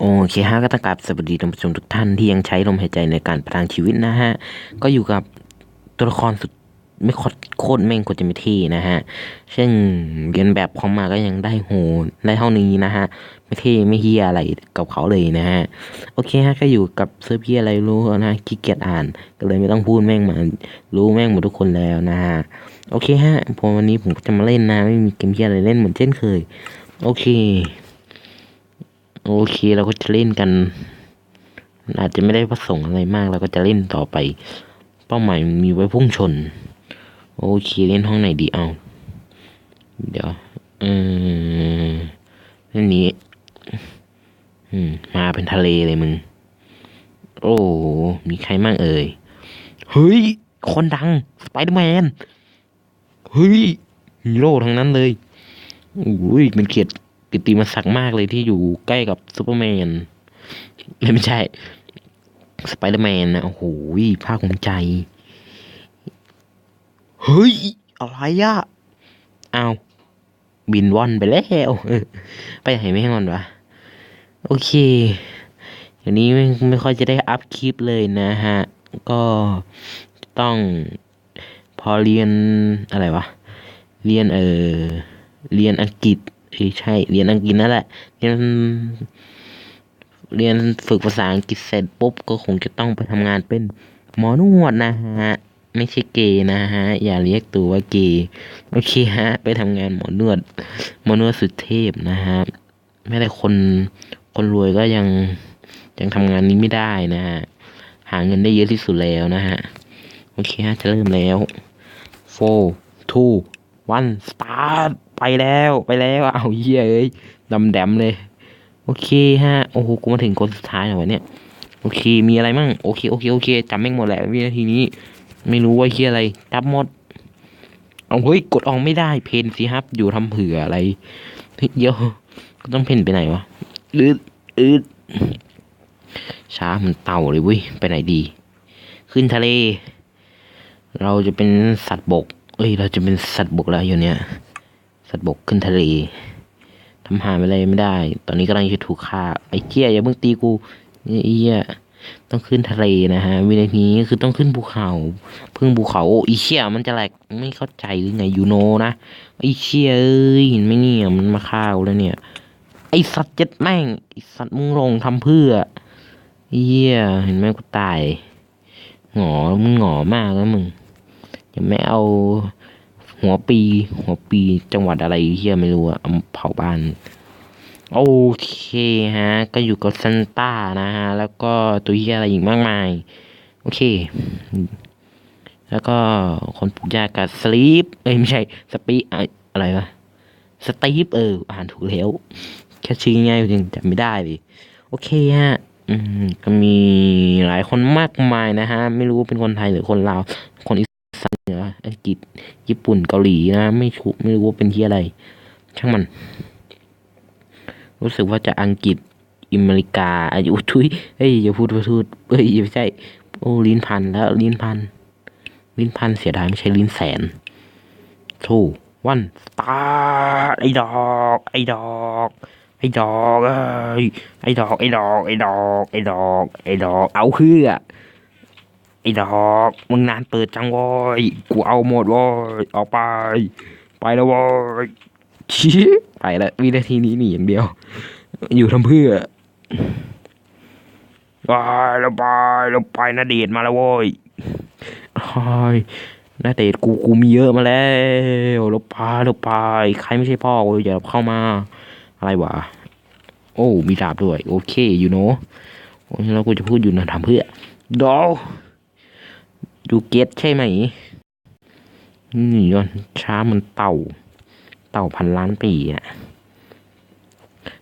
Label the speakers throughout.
Speaker 1: โอเคฮะก็ต้องกราบสวัสดีท่านผู้ชมทุกท่านที่ยังใช้ลมหายใจในการประทังชีวิตนะฮะ ก็อยู่กับตัวละครสุดไม่คตรโคตรแม่งโคตรจะไม่ที่นะฮะ เช่นเรียนแบบของมาก็ยังได้โหได้เท่านี้นะฮะ ไม่เท่ไม่เฮียอะไรกับเขาเลยนะฮะ โอเคฮะก็อยู่กับเซิร์ฟเฮียอะไรรู้นะขี้เกียจอ่าน ก็เลยไม่ต้องพูดแม่งมารู้แม่งหมดทุกคนแล้วนะฮะ โอเคฮะพอวันนี้ผมจะมาเล่นนะ ไม่มีเกมเฮียอะไรเล่นเหมือนเช่นเคย โอเค โอเคเราก็จะเล่นกันอาจจะไม่ได้ประสงค์อะไรมากเราก็จะเล่นต่อไป เป้าหมายมีไว้พุ่งชน โอเคเล่นห้องไหนดีเอา เดี๋ยวเออเล่นนี้ อืม มาเป็นทะเลเลยมึง โอ้มีใครมั่งเอ่ยเฮ้ย คนดังสไปเดอร์แมนเฮ้ยฮีโร่ทั้งนั้นเลยอุ้ยเป็นเกียรติ กิติมศักดิ์มากเลยที่อยู่ใกล้กับซูเปอร์แมนไม่ใช่ สไปเดอร์แมนนะโอ้โหภาคภูมิใจ เฮ้ย อะไรอะเอาบินว่อนไปแล้วไปไหนไม่งอนวะ โอเคเดี๋ยวนี้ไม่ไม่ค่อยจะได้อัพคลิปเลยนะฮะ ก็ต้องพอเรียนอะไรวะ เรียนเออเรียนอังกฤษ เอ้ยใช่ เรียนอังกฤษนั่นแหละ เรียน เรียนฝึกภาษาอังกฤษเสร็จปุ๊บ ก็คงจะต้องไปทำงานเป็นหมอนวดนะฮะ ไม่ใช่เกย์นะฮะ อย่าเรียกตัวว่าเกย์โอเคฮะ ไปทำงานหมอนวด หมอนวดสุดเทพนะฮะไม่ได้คน คนรวยก็ยัง ยังทำงานนี้ไม่ได้นะฮะ หาเงินได้เยอะที่สุดแล้วนะฮะ โอเคฮะ จะเริ่มแล้ว four two one start ไปแล้วไปแล้วเอาเยเอ้ยดำแดมเลย โอเคฮะโอ้โหกูมาถึงคนสุดท้ายแล้ววะเนี่ยโอเค มีอะไรมั่งโอเคโอเคโอเคจำไม่งหมดแหละวินาทีนี้ ไม่รู้ว่าเฮียอะไรจำหมดเอาเฮ้ยกดออกไม่ได้เพนสิครับ อยู่ทำเผื่ออะไรเฮ้ยเดี๋ยวก็ต้องเพนไปไหนวะอืดอืดช้ามันเต่าเลยเว้ยไปไหนดี ขึ้นทะเล เราจะเป็นสัตว์บก เอ้ย เราจะเป็นสัตว์บกแล้วอยู่เนี่ย สัตว์บกขึ้นทะเลทำหาอะไรไม่ได้ ตอนนี้กำลังจะถูกฆ่า ไอ้เจี๊ยอย่าเพิ่งตีกูไอ้เหี้ยต้องขึ้นทะเลนะฮะ วินาทีนี้คือต้องขึ้นภูเขาพึ่งภูเขาโอ้เชี่ยมันจะแหลกไม่เข้าใจหรือไงยูโนนะไอ้เชี่ยเอ้ยเห็นไหมเนี่ยมันมาฆ่าแล้วเนี่ย ไอ้สัตว์เจ็ดแม่งไอ้สัตว์มึงลงทำเพื่อไอ้เหี้ยเห็นไหมกูตายหงอมึงหงอมากแล้วมึงอย่าไม่เอา หัวปี หัวปีจังหวัดอะไรเฮียไม่รู้อะเอาเผาบ้าน โอเคฮะ ก็อยู่กับซันต้านะฮะ แล้วก็ตัวเฮียอะไรอีกมากมาย โอเค แล้วก็คนปลูกยากับสลีปเอ้ยไม่ใช่สปีอะอะไรวะสตีฟเออ อ่านถูกแล้ว แค่ชื่อง่ายๆยังจำไม่ได้เลย โอเคฮะอืมก็มีหลายคนมากมายนะฮะ ไม่รู้เป็นคนไทยหรือคนลาวคนอี สานเหนืออังกฤษ ญี่ปุ่นเกาหลีนะ ไม่ชูไม่รู้ว่าเป็นที่อะไร ช่างมัน รู้สึกว่าจะอังกฤษอเมริกาอายุทุยเฮ้ยอย่าพูดพูดเฮ้ยไม่ใช่ โอ้ลิ้นพันแล้วลิ้นพันลิ้นพันเสียดายไม่ใช่ลิ้นแสนทูวันตาไอ้ดอก ไอ้ดอกไอ้ดอกเอ้ยไอ้ดอกไอ้ดอกไอ้ดอกไอ้ดอกไอ้ดอกเอาเพื่อ อ้ดอกมึงนานเปิดจังว้ยกูเอาหมดว้ยออกไป ไปแล้วว้ยชี้ไปแล้ววินาทีนี้หนีอย่างเดียว อยู่ทำเพื่อไปแล้วไปแล้วไปนาเดชมาแล้วโว้ยโอ้ยนาเดชกูกูมีเยอะมาแล้วแล้วไปแล้วไปใครไม่ใช่พ่อกูอย่าเข้ามา อะไรวะ โอ้ มีดาบด้วย โอเค อยู่โนแล้วกูจะพูดอยู่นะทำเพื่อดอ ดูเกตใช่ไหม นี่ยอนช้ามันเต่า เต่าพันล้านปีอะ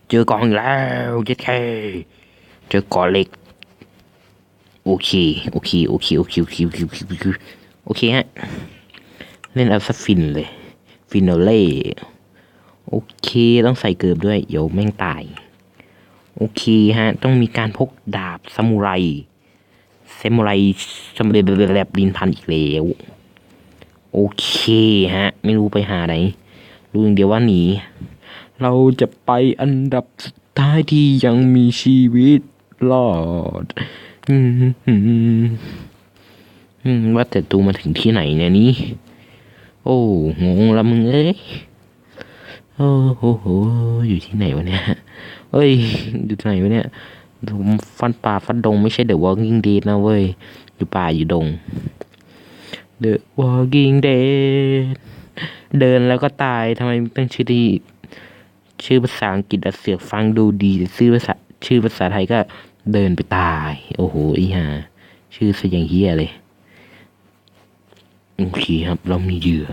Speaker 1: เจอกองแล้วเจ็ดแค่เจอกอเล็ก โอเค โอเค โอเค โอเค โอเค โอเค โอเค โอเคฮะ เล่นเอาซะฟินเลย ฟินโนเล่ โอเค ต้องใส่เกิบด้วย เดี๋ยวแม่งตาย โอเคฮะ ต้องมีการพกดาบซามูไร เซมูไรสมเด็จแบบลินพันอีกแล้วโอเคฮะ ไม่รู้ไปหาไหน รู้อย่างเดียวว่าหนี เราจะไปอันดับสุดท้ายที่ยังมีชีวิตรอดว่าแต่ตูมาถึงที่ไหนเนี่ยนี่โอ้งงละมึงเอ้ยโอ้โหโหอยู่ที่ไหนวะเนี่ยเอ้ย อยู่ที่ไหนวะเนี่ย ผมฟันป่าฟันดงไม่ใช่ The Walking Dead นะเว้ย อยู่ป่าอยู่ดง The Walking Dead เดินแล้วก็ตายทำไมตั้งชื่อดี ชื่อภาษาอังกฤษเสือกฟังดูดีแต่ชื่อภาษาชื่อภาษาไทยก็เดินไปตาย โอ้โหอีห่าชื่อซะอย่างเฮียเลยโอเคครับ เรามีเหยื่อ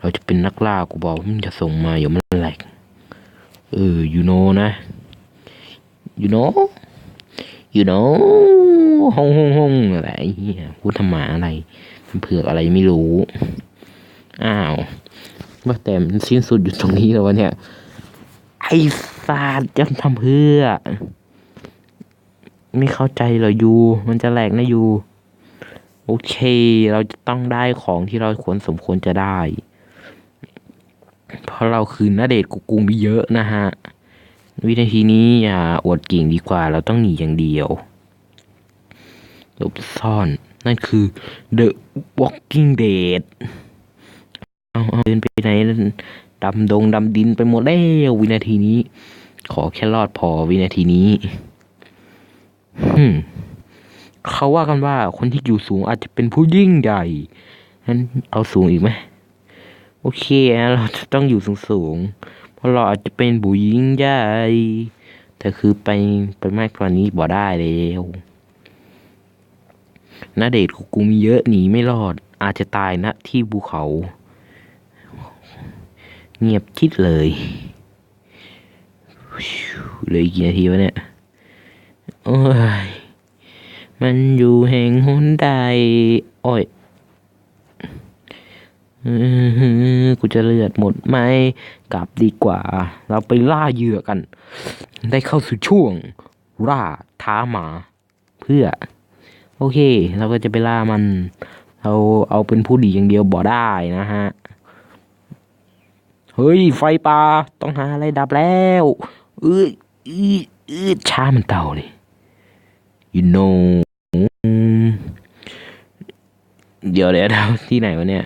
Speaker 1: เราจะเป็นนักล่ากูบอกมันจะส่งมาอย่ามันแหลกเออ you know นะ you know you know ห้องห้องห้องอะไรเฮียพูดทำหมาอะไรเผือกอะไรไม่รู้ อ้าวว่าแต่มันสิ้นสุดอยู่ตรงนี้แล้ววะเนี่ย ไอ้ศาสตร์จะทำเพื่อ ไม่เข้าใจเหรอยู มันจะแหลกนะยูโอเค เราจะต้องได้ของที่เราควรสมควรจะได้ เพราะเราคือนาเดชน์กุกูมีเยอะนะฮะ วินาทีนี้อย่าอวดเก่งดีกว่า เราต้องหนีอย่างเดียวหลบซ่อน นั่นคือ The Walking Dead เอาเอาเดินไปไหนดำดงดำดินไปหมดแล้ววินาทีนี้ ขอแค่รอดพอวินาทีนี้ฮึเขาว่ากันว่าคนที่อยู่สูงอาจจะเป็นผู้ยิ่งใหญ่นั้นเอาสูงอีกไหมโอเคเราจะต้องอยู่สูงสูงๆ เพราะเราอาจจะเป็นผู้ยิ่งใหญ่แต่คือไปไปมากกว่านี้บ่ได้แล้วนาเดชของกูมีเยอะหนีไม่รอด อาจจะตายณที่ภูเขา เงียบคิดเลยเหลยกี่นาทีวะเนี่ย โอ้ย มันอยู่แห่งหนใดโอ้ยอื้อหือ กูจะเลือดหมดไหมกลับดีกว่า เราไปล่าเหยื่อกัน ได้เข้าสู่ช่วงล่าท้าหมา เพื่อ โอเค เราก็จะไปล่ามัน เราเอาเป็นผู้ดีอย่างเดียวบ่ได้นะฮะ เฮ้ย ไฟป่าต้องหาอะไรดับแล้วเอ้ยอืออือช้ามันเต่าเลย you know เดี๋ยวเดี๋ยวที่ไหนวะเนี่ย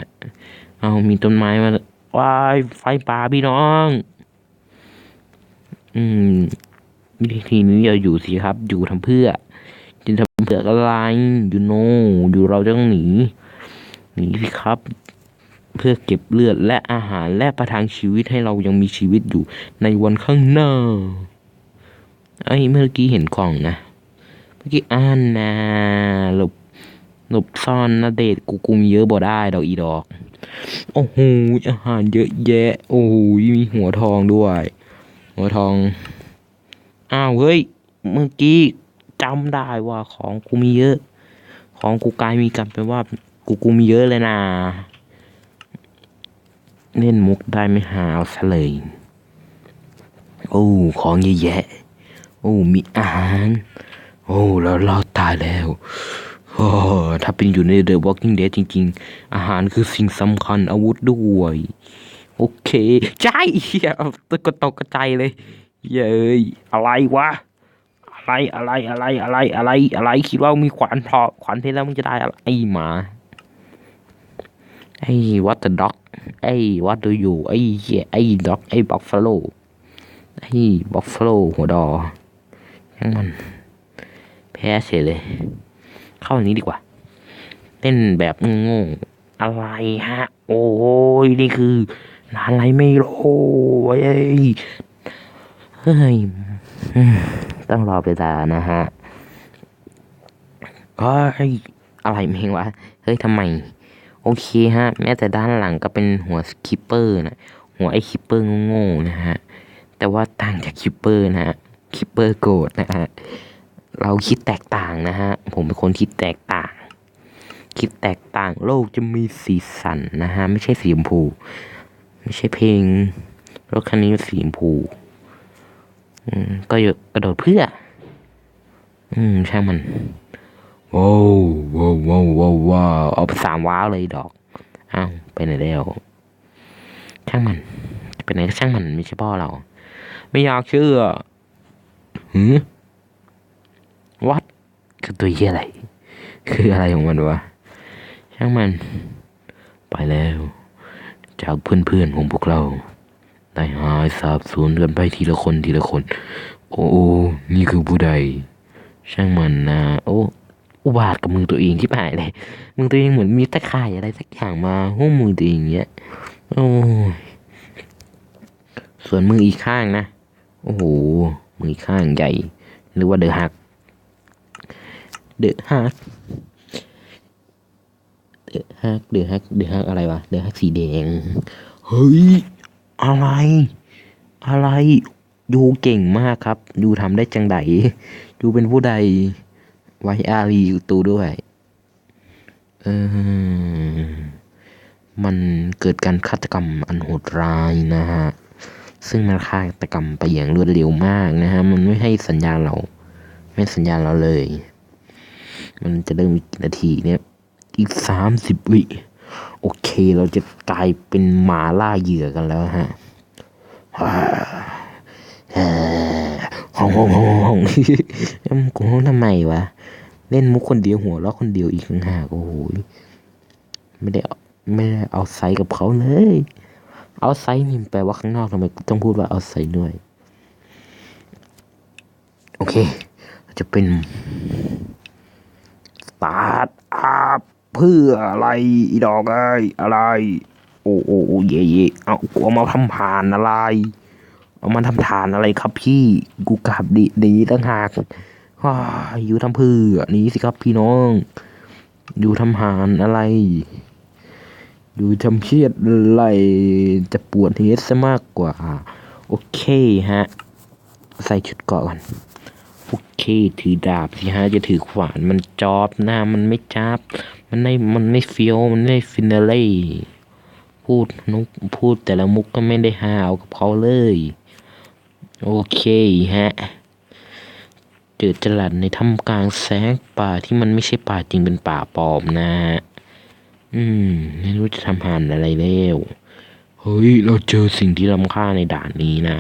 Speaker 1: เอามีต้นไม้มาว้ายไฟป่าพี่น้อง อืมวิธีนี้อย่าอยู่สิครับ อยู่ทำเพื่อจะทำเพื่ออะไร you know อยู่เราต้องหนีหนีสิครับ เพื่อเก็บเลือดและอาหารและประทังชีวิตให้เรายังมีชีวิตอยู่ในวันข้างหน้าไอ้เมื่อกี้เห็นกล่องนะเมื่อกี้อ่านนะหลบหลบซ่อนนะเดทกูกุมเยอะบ่ได้ดอกอีดอก โอ้โหอาหารเยอะแยะ โอ้โหมีหัวทองด้วย หัวทอง อ้าวเฮ้ย เมื่อกี้จำได้ว่าของกูมีเยอะ ของกูกลายมีกลับไปว่ากูกูมีเยอะเลยนะเล่นมุกได้ไม่หาวซะเลยโอ้ ของเยอะแยะ โอ้ มีอาหาร โอ้ แล้วเราตายแล้ว โอ้ถ้าเป็นอยู่ใน The Walking Dead จริง ๆ อาหารคือสิ่งสำคัญอาวุธด้วย โอเค ใช่เฮียตกตกกระใจเลยเย้ยอะไรวะ อะไรอะไรอะไรอะไรอะไรอะไร คิดว่ามีขวานพอขวานเพชรแล้วมึงจะได้อะไรไอ้หมาไอ้ what the dog ไอ้ what do you ไอ้เหี้ยไอ้ dog ไอ้ buffalo ไอ้ buffalo หัวดอยังมัน แพ้เสียเลย เข้าอันนี้ดีกว่าเต้นแบบโง่ๆอะไรฮะ โอ้ยนี่คืออะไรไม่รู้เว้ยเฮ้ยต้องรอเวลานะฮะเฮ้ยอะไรเมงวะ เฮ้ยทำไม โอเคฮะ แม้แต่ด้านหลังก็เป็นหัวสคิปเปอร์นะ หัวไอ้คิปเปอร์โง่ๆนะฮะ แต่ว่าต่างจากคิปเปอร์นะฮะ คิปเปอร์โกรธนะฮะ เราคิดแตกต่างนะฮะ ผมเป็นคนคิดแตกต่าง คิดแตกต่างโลกจะมีสีสันนะฮะ ไม่ใช่สีชมพู ไม่ใช่เพลงรถคันนี้สีชมพูอืมก็อยู่กระโดดเพื่อ อืมช่างมันว้าวว้าวว้าวว้าวว้าวเอาไปสามว้าวเลยดอกอ้าวไปไหนแล้วช่างมันไปไหนก็ช่างมันไม่ใช่พ่อเรา ไม่อยากเชื่อหือ วัดคือตัวเหี้ยอะไร คืออะไรของมันวะ ช่างมัน ไปแล้ว จากเพื่อนๆของพวกเรา ได้หายสาบสูญกันไปทีละคนทีละคน โอ้โอนี่คือผู้ใด ช่างมันนะ โอ้อุบาทกับมือตัวเองที่หายเลยมือตัวเองเหมือนมีตะข่ายอะไรสักอย่างมาหุ้มมือตัวเองเงี้ย โอ้ยส่วนมืออีกข้างนะ โอ้โห มือข้างใหญ่หรือว่าเดอะฮัก เดอะฮักเดอะฮักเดอะฮักเดอะฮักอะไรวะเดอะฮักสีแดง เฮ้ย อะไร อะไรยูเก่งมากครับยูทำได้จังไดยูเป็นผู้ใดไวอารีอยู่ตูด้วยเออมันเกิดการฆาตกรรมอันโหดร้ายนะฮะ ซึ่งมันฆาตกรรมไปอย่างรวดเร็วมากนะฮะ มันไม่ให้สัญญาณเรา ไม่สัญญาณเราเลย มันจะเริ่มกี่นาทีเนี่ย อีกสามสิบวิ โอเค เราจะกลายเป็นหมาล่าเหยื่อกันแล้วฮะฮ่องฮ่องฮ่องฮ่องมึงโกงทำไมวะ เล่นมุกคนเดียวหัวเราะคนเดียวอีกต่างหากโอ้โหไม่ได้ไม่ได้เอาไซกับเขาเลยเอาไซนี่แปลว่าข้างนอกทำไมต้องพูดว่าเอาไซด้วย โอเค จะเป็น ตาร์ทอัพเพื่ออะไรอีดอกเอ้อะไร โอ้โอ้เย่เย่เอากูเอามาทำผ่านอะไร เอามาทำฐานอะไรครับพี่ กูกลับดีดีตั้งหากว้าอยู่ทำเพื่อนี้สิครับพี่น้อง อยู่ทำหารอะไร อยู่ทำเพียดอะไรจะปวดเฮดซะมากกว่า โอเคฮะ ใส่ชุดเกาะก่อน เคถือดาบสิฮะจะถือขวานมันจอบหน้ามันไม่จับมันไม่มันไม่เฟี้ยวมันไม่ฟินาเล่พูดนุกพูดแต่ละมุกก็ไม่ได้หาวกับเขาเลย โอเคฮะเจอจลัดในถ้ำกลางแสงป่าที่มันไม่ใช่ป่าจริงเป็นป่าปลอมนะฮะอืม ไม่รู้จะทำหานอะไรแล้วเฮ้ย เราเจอสิ่งที่ล้ำค่าในด่านนี้นะ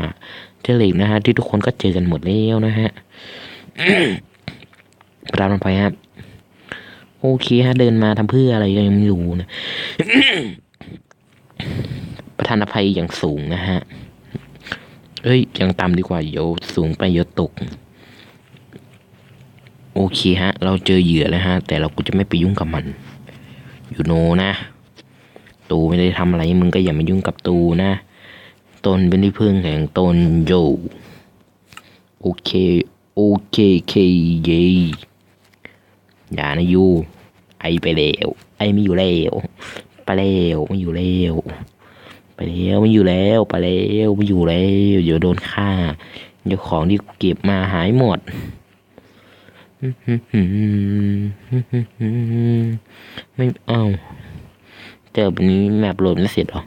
Speaker 1: เจอเหล็กนะฮะ ที่ทุกคนก็เจอกันหมดแล้วนะฮะ ปรานมันไปครับ โอเคฮะเดินมาทำเพื่ออะไรยังไม่รู้นะประธานอภัยอย่างสูงนะฮะ เอ้ยยังต่ำดีกว่าเดี๋ยวสูงไปเดี๋ยวตก โอเคฮะ เราเจอเหยื่อแล้วฮะ แต่เราก็จะไม่ไปยุ่งกับมัน อยู่โนนะ ตูไม่ได้ทำอะไรมึงก็อย่ามายุ่งกับตูนะ ตนเป็นที่พึ่งแห่งตนโยโอเค โอเคเคเยอย่านะยูไอไปแล้วไอไม่อยู่แล้วไปแล้วไม่อยู่แล้วไปแล้วไม่อยู่แล้วไปแล้วไม่อยู่แล้วเดี๋ยวโดนฆ่าเดี๋ยวของที่เก็บมาหายหมดไม่เอาเจอแบบนี้แมปโหลดไม่เสร็จหรอ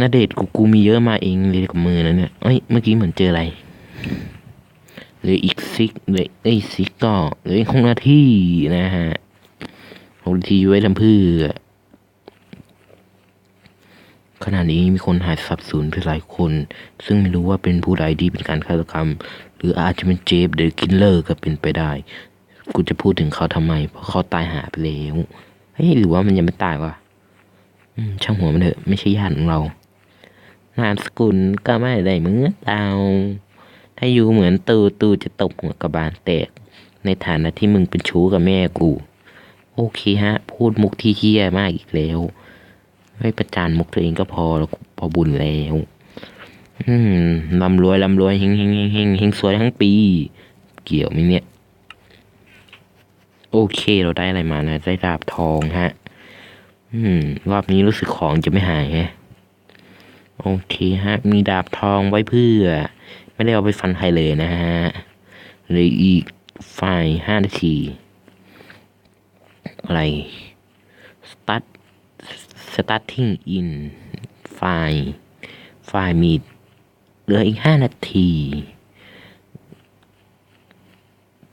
Speaker 1: นาเดทกูกูมีเยอะมาเองเลยกับมือนะเนี่ยเอ้ยเมื่อกี้เหมือนเจออะไรเหลืออีกซิกเหลือไอ้ซิกก็เหลืออีกหกนาทีนะฮะหกนาทีไว้ทำเพื่อขณะนี้มีคนหายสับสูญไปหลายคน ซึ่งไม่รู้ว่าเป็นผู้ใดที่เป็นการฆาตกรรม หรืออาจจะเป็นเจฟหรือคินเลอร์ก็เป็นไปได้ กูจะพูดถึงเขาทำไม เพราะเขาตายหาไปแล้วเฮ้ยหรือว่ามันยังไม่ตายวะ ช่างหัวมันเถอะไม่ใช่ญาติของเรา นามสกุลก็ไม่ได้เหมือนเราถ้าอยู่เหมือนตูตูจะตบหัวกระบาลแตก ในฐานะที่มึงเป็นชู้กับแม่กู โอเคฮะ พูดมุกที่เฮี้ยมากอีกแล้ว ไม่ประจานมุกตัวเองก็พอแล้วพอบุญแล้ว อืมลำรวยลำรวยเฮงเฮงเฮงเฮงเฮงสวยทั้งปี เกี่ยวไหมเนี่ย โอเคเราได้อะไรมานะ ได้ดาบทองฮะ อืม รอบนี้รู้สึกของจะไม่หายฮะโอเคฮะ มีดาบทองไว้เพื่อ ไม่ได้เอาไปฟันใครเลยนะฮะเลยอีกไฟห้านาที อะไร start starting in ไฟล์ไฟล์มีเหลืออีกห้านาที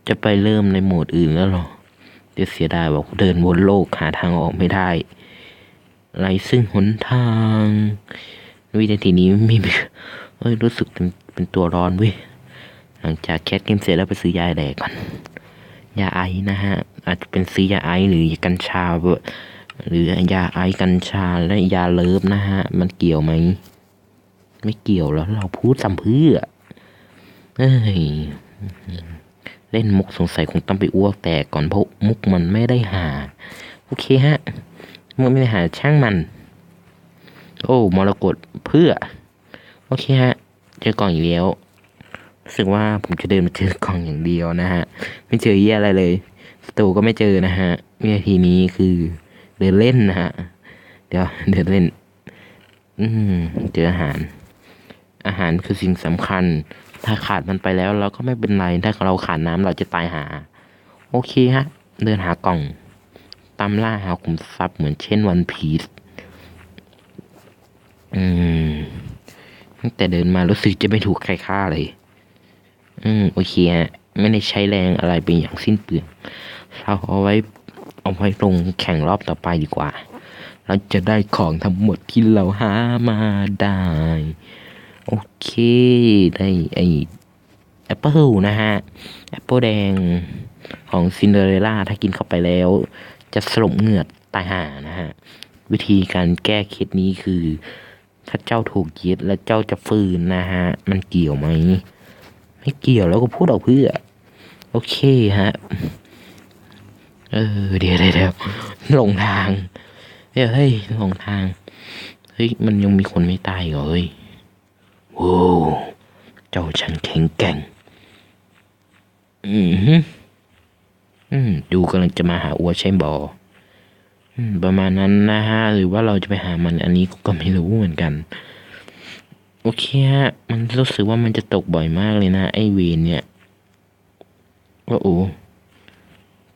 Speaker 1: จะไปเริ่มในโหมดอื่นแล้วหรอเดี๋ยวเสียดายบอกเดินวนโลกหาทางออกไม่ได้ ไรซึ่งหนทางวินาทีนี้ไม่มีเอ้ยรู้สึกเป็นเป็นตัวร้อนเว้ยหลังจากแคสเกมเสร็จแล้วไปซื้อยาแดกก่อน ยาไอนะฮะ อาจจะเป็นซื้อยาไอหรือยากัญชาหรือยาไอกัญชาและยาเลิฟนะฮะ มันเกี่ยวไหม ไม่เกี่ยวแล้วเราพูดซ้ำเพื่อเอ้ยเล่นมุกสงสัยคงต้องไปอ้วกแตกก่อนเพราะมุกมันไม่ได้หา โอเคฮะ มุกไม่ได้หาช่างมัน โอ้มรกตเพื่อ โอเคฮะ เจอกล่องอีกแล้วรู้สึกว่าผมจะเดินมาเจอกล่องอย่างเดียวนะฮะ ไม่เจอเยี่ยอะไรเลยสตูก็ไม่เจอนะฮะวินาทีนี้คือเดินเล่นนะฮะ เดี๋ยวเดินเล่น อืมเจออาหาร อาหารคือสิ่งสำคัญ ถ้าขาดมันไปแล้วเราก็ไม่เป็นไร ถ้าเราขาดน้ำเราจะตายหา โอเคฮะ เดินหากล่อง ตามล่าหาขุมทรัพย์เหมือนเช่นวันพีซอืมตั้งแต่เดินมารู้สึกจะไม่ถูกใครฆ่าเลย อืม โอเคฮะ ไม่ได้ใช้แรงอะไรเป็นอย่างสิ้นเปลือง เราเอาไว้ เอาไว้ลงแข่งรอบต่อไปดีกว่า เราจะได้ของทั้งหมดที่เราหามาได้ โอเค ได้ไอแอปเปิลนะฮะ แอปเปิลแดงของซินเดอเรลล่าถ้ากินเข้าไปแล้ว จะสลบเหงือดตายห่านะฮะ วิธีการแก้เคล็ดนี้คือ ถ้าเจ้าถูกยึดแล้วเจ้าจะฟื้นนะฮะ มันเกี่ยวไหม ไม่เกี่ยวแล้วก็พูดเอาเพื่อ โอเคฮะ เออเดี๋ยวเดี๋ยวเดี๋ยวหลงทางเดี๋ยวเฮ้ยหลงทาง เฮ้ย มันยังมีคนไม่ตายเหรอเฮ้ยโว้วเจ้าฉันแข็งแกร่ง อืม อืม ดูกำลังจะมาหาอัวใช่บออืม ประมาณนั้นนะฮะ หรือว่าเราจะไปหามัน อันนี้ก็ไม่รู้เหมือนกัน โอเคฮะ มันรู้สึกว่ามันจะตกบ่อยมากเลยนะ ไอเวนเนี่ยว่าโอ้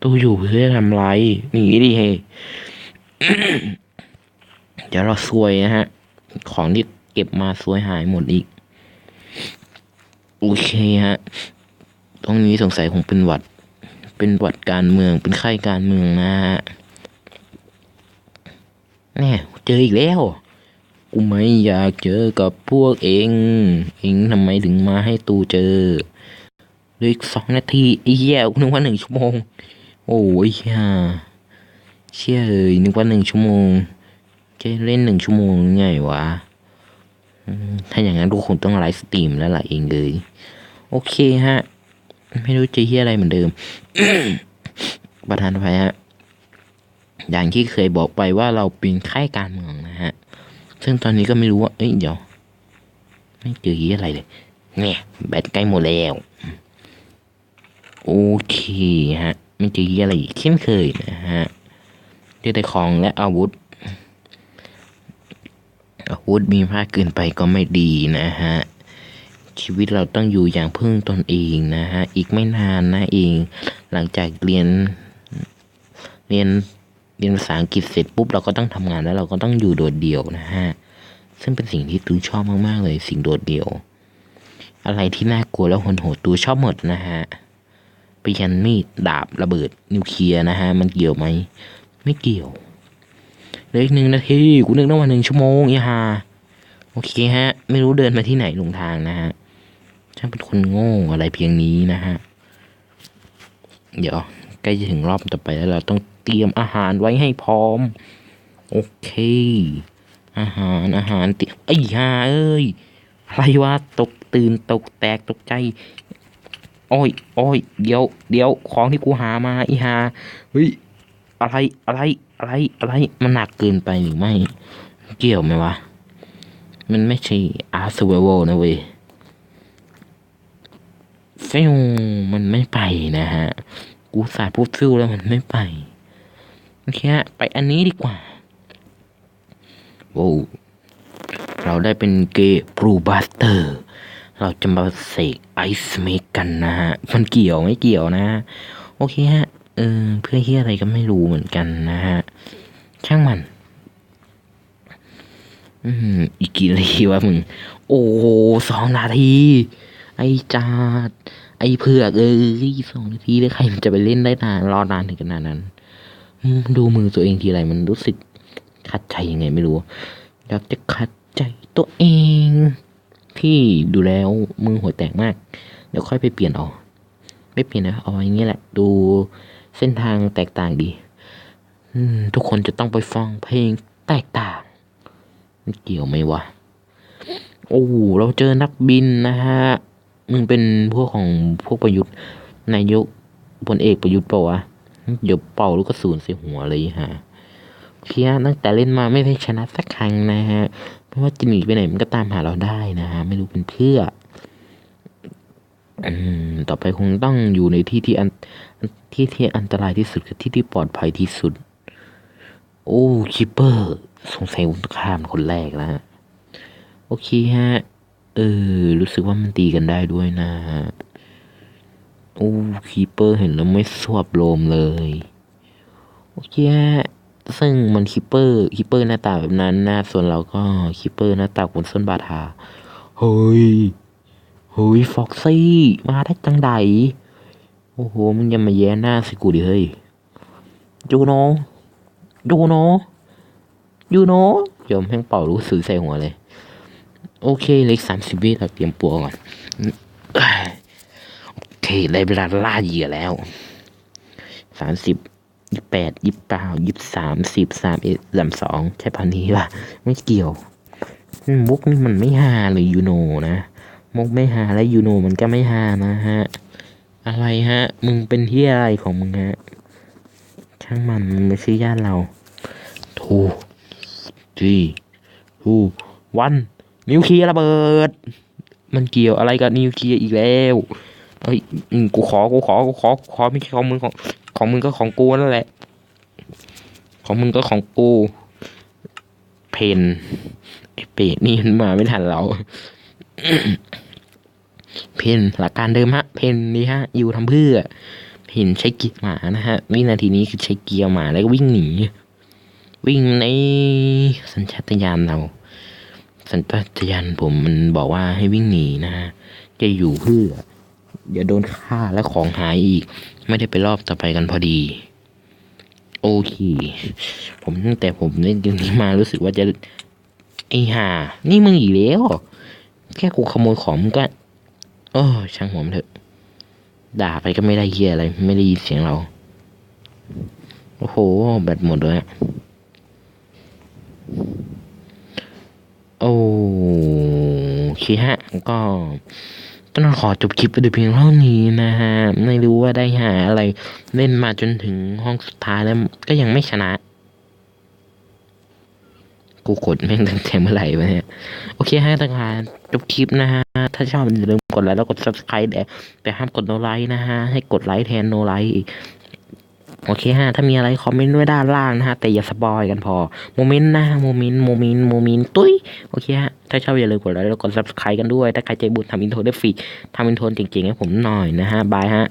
Speaker 1: ตู้อยู่เพื่อทำไรหนีดิเฮเดี๋ยวเราซวยนะฮะ ของที่เก็บมาซวยหายหมดอีก โอเคฮะ ตรงนี้สงสัยคงเป็นหวัด เป็นหวัดการเมืองเป็นไข้การเมืองนะฮะแน่เจออีกแล้วกูไม่อยากเจอกับพวกเอง เองทำไมถึงมาให้ตูเจอเหลยสองนาทีไอ้เหี้ยนึกว่าหนึ่งชั่วโมง โอ้ยเหี้ยเชี่ยเอ้ยนึกว่าหนึ่งชั่วโมงจะเล่นหนึ่งชั่วโมงไงวะถ้าอย่างนั้นกูคงต้องไลฟ์สตรีมแล้วล่ะเองเลย โอเคฮะ ไม่รู้จะเฮียอะไรเหมือนเดิม ประธานอภัยฮะ อย่างที่เคยบอกไปว่าเราเป็นค่ายการเมืองนะฮะ ซึ่งตอนนี้ก็ไม่รู้ว่า เอ้ยเดี๋ยว ไม่เจอเฮียอะไรเลย เนี่ย แบตใกล้หมดแล้ว โอเคฮะ ไม่เจอเฮียอะไรอีกเช่นเคยนะฮะเจอแต่ของและอาวุธอาวุธมีมากเกินไปก็ไม่ดีนะฮะ ชีวิตเราต้องอยู่อย่างพึ่งตนเองนะฮะ อีกไม่นานนะเอง หลังจากเรียน เรียนเรียนภาษาอังกฤษเสร็จปุ๊บเราก็ต้องทำงานแล้วเราก็ต้องอยู่โดดเดี่ยวนะฮะ ซึ่งเป็นสิ่งที่ตูชอบมากๆเลยสิ่งโดดเดี่ยว อะไรที่น่ากลัวแล้วหนโหดตูชอบหมดนะฮะไปยันมีดดาบระเบิดนิวเคลียร์นะฮะ มันเกี่ยวไหมไม่เกี่ยวเหลืออีกหนึ่งนาทีกูนึกได้ว่าหนึ่งชั่วโมงอีฮาโอเคฮะ ไม่รู้เดินมาที่ไหนหลงทางนะฮะ ช่างเป็นคนโง่อะไรเพียงนี้นะฮะ เดี๋ยวใกล้จะถึงรอบต่อไปแล้วเราต้องเตรียมอาหารไว้ให้พร้อม โอเค อาหารอาหารเตรียมไอ้ห่าเอ้ยอะไรวะตกตื่นตกแตกตกใจโอ้ยโอ้ยเดี๋ยวเดี๋ยวของที่กูหามาอีหาเฮ้ยอะไรอะไรอะไรอะไรมันหนักเกินไปหรือไม่ เกี่ยวไหมวะ มันไม่ใช่อาร์ r เว v นะเว้ย ฟิวมันไม่ไปนะฮะ กูสายพูดฟิวแล้วมันไม่ไป โอเคฮะ ไปอันนี้ดีกว่า โว้เราได้เป็นเกย์บรูบัสเตอร์ เราจะมาเสกไอซ์เมกกันนะฮะ มันเกี่ยวไม่เกี่ยวนะ โอเคฮะ เออ เพื่อที่อะไรก็ไม่รู้เหมือนกันนะฮะ ช่างมันอืมอีกกี่นาทีวะมึง โอ้สองนาที ไอจาด ไอเผือกเอ้ยสองนาทีเลยใครมันจะไปเล่นได้นานรอนานถึงขนาดนั้นดูมือตัวเองทีไรมันรู้สึกขัดใจยังไงไม่รู้ อยากจะขัดใจตัวเอง ที่ดูแล้วมือหัวแตกมาก เดี๋ยวค่อยไปเปลี่ยนเอาไม่เปลี่ยนนะเอาอย่างนี้แหละ ดูเส้นทางแตกต่างดีทุกคนจะต้องไปฟังเพลงแตกต่างมันเกี่ยวไหมวะ โอ้เราเจอนักบินนะฮะ มึงเป็นพวกของพวกประยุทธ์นายกพลเอกประยุทธ์เปล่าวะเดี๋ยวเป่าลูกกระสุนใส่หัวเลยฮะเพียตั้งแต่เล่นมาไม่ได้ชนะสักครั้งนะฮะไม่ว่าจะหนีไปไหนมันก็ตามหาเราได้นะฮะไม่รู้เป็นเพื่ออืมต่อไปคงต้องอยู่ในที่ที่อันที่ที่อันตรายที่สุดกับที่ที่ปลอดภัยที่สุด โอ้คิปเปอร์ สงสัยผมข้ามคนแรกแล้วฮะโอเคฮะ เออ รู้สึกว่ามันตีกันได้ด้วยนะฮะโอ้คีเปอร์เห็นแล้วไม่สวบโลมเลย โอเคฮะซึ่งมันคีเปอร์คีเปอร์หน้าตาแบบนั้นนะส่วนเราก็คีเปอร์หน้าตาบนส้นบาทาเฮ้ยเฮ้ยฟ็อกซี่มาได้จังใดโอ้โหมึงย่ามาแย่หน้าสิกูดิเฮ้ยจูโนจูโนยูโนยอมแห้งเป่ารู้สื่อใส่หัวเลย โอเคเหลยสามสิบวิเราเตรียมปัวก่อนโอเคได้เวลาล่าเหยื่อแล้วสามสิบยี่แปดยี่เก้ายี่สามสิบสามเอ็ดสามสองใช่พันนี้ป่ะไม่เกี่ยวมมุกนี่มันไม่ฮาเลยยูโนนะมุกไม่ฮาและยูโนมันก็ไม่ฮานะฮะ อะไรฮะ มึงเป็นที่อะไรของมึงฮะช่างมันมันไม่ใช่ญาติเราทูทีทูวัน นิวเคลียร์ระเบิด มันเกี่ยวอะไรกับนิวเคลียร์อีกแล้วเอ้ยกูขอ กูขอ กูขอ ขอไม่ใช่ของมึงของของมึงก็ของกูนั่นแหละ ของมึงก็ของกู เพนไอเป็ดนี่มันมาไม่ทันเรา เพนหลักการเดิมฮะ เพนนี่ฮะ อยู่ทำเพื่อ เพนใช้เกียร์หมานะฮะ วินาทีนี้คือใช้เกียร์หมาแล้วก็วิ่งหนี วิ่งในสัญชาตญาณเรา สัญชาตญาณผมมันบอกว่าให้วิ่งหนีนะฮะจะอยู่เพื่อเดี๋ยวโดนฆ่าและของหายอีก ไม่ได้ไปรอบต่อไปกันพอดี โอเค ผมตั้งแต่ผมเล่นเกมนี้มารู้สึกว่าจะไอ้ห่า นี่มึงอีกแล้ว แค่กูขโมยของมึงก็โอ้ช่างหัวมันเถอะ ด่าไปก็ไม่ได้เฮียอะไร ไม่ได้ยินเสียงเรา โอ้โห แบตหมดเลยอะ โอเคฮะ ก็ต้องขอจบคลิปไปแต่เพียงเท่านี้นะฮะ ไม่รู้ว่าได้หาอะไร เล่นมาจนถึงห้องสุดท้ายแล้วก็ยังไม่ชนะ กูกดแม่งตั้งแต่เมื่อไหร่วะเนี่ย โอเคฮะตั้งแต่จบคลิปนะฮะ ถ้าชอบอย่าลืมกดไลค์แล้วกด subscribe แต่แต่ห้ามกด no like นะฮะ ให้กดไลค์แทน no like โอเคฮะ ถ้ามีอะไรคอมเมนต์ไว้ด้านล่างนะฮะ แต่อย่าสปอยกันพอ โมเมนต์นะโมเมนต์ โมเมนต์ โมเมนต์ ตุ้ย โอเคฮะ ถ้าชอบอย่าลืมกดไลค์แล้วกด subscribe กันด้วย ถ้าใครใจบุญทำอินโทรได้ฟรีทำอินโทรจริงๆให้ผมหน่อยนะฮะ บายฮะ